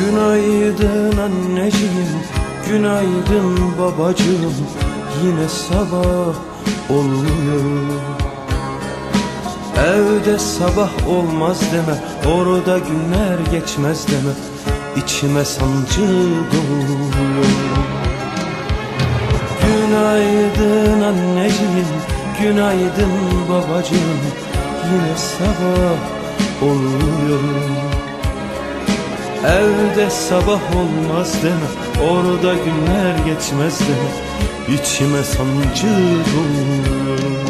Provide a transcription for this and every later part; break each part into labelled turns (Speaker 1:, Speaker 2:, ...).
Speaker 1: Günaydın anneciğim, günaydın babacığım. Yine sabah oluyor Evde sabah olmaz deme, orada günler geçmez deme. İçime sancı doluyor Günaydın anneciğim, günaydın babacığım. Yine sabah oluyor Evde sabah olmaz deme Orada günler geçmez deme. İçime sancı doluyor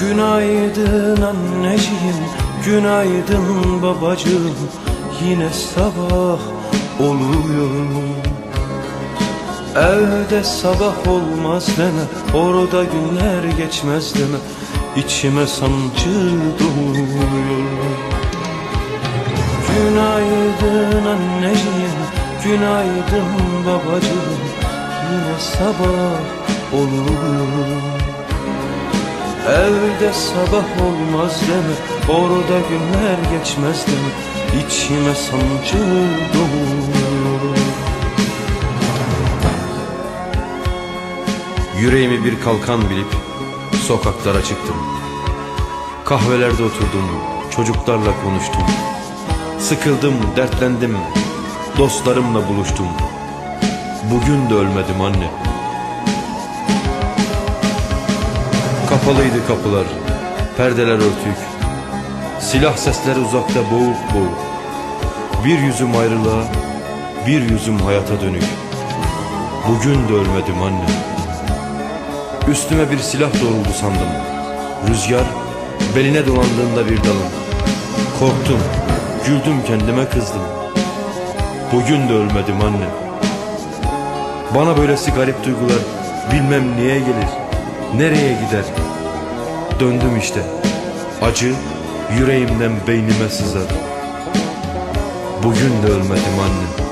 Speaker 1: Günaydın anneciğim, günaydın babacığım. Yine sabah oluyor Evde sabah olmaz deme, orada günler geçmez deme. İçime sancı doluyor Günaydın anneciğim, günaydın babacığım. Yine sabah oluyor Evde sabah olmaz deme Orada günler geçmez deme İçime sancı doluyor
Speaker 2: Yüreğimi bir kalkan bilip sokaklara çıktım. Kahvelerde oturdum, çocuklarla konuştum. Sıkıldım, dertlendim, dostlarımla buluştum. Bugün de ölmedim anne. Kapalıydı kapılar, perdeler örtük. Silah sesleri uzakta boğuk boğuk. Bir yüzüm ayrılığa, bir yüzüm hayata dönük. Bugün de ölmedim anne. Üstüme bir silah doğruldu sandım. Rüzgar beline dolandığında bir dalın. Korktum, güldüm kendime kızdım. Bugün de ölmedim anne. Bana böylesi garip duygular bilmem niye gelir, nereye gider. Döndüm işte. Acı yüreğimden beynime sızar. Bugün de ölmedim anne.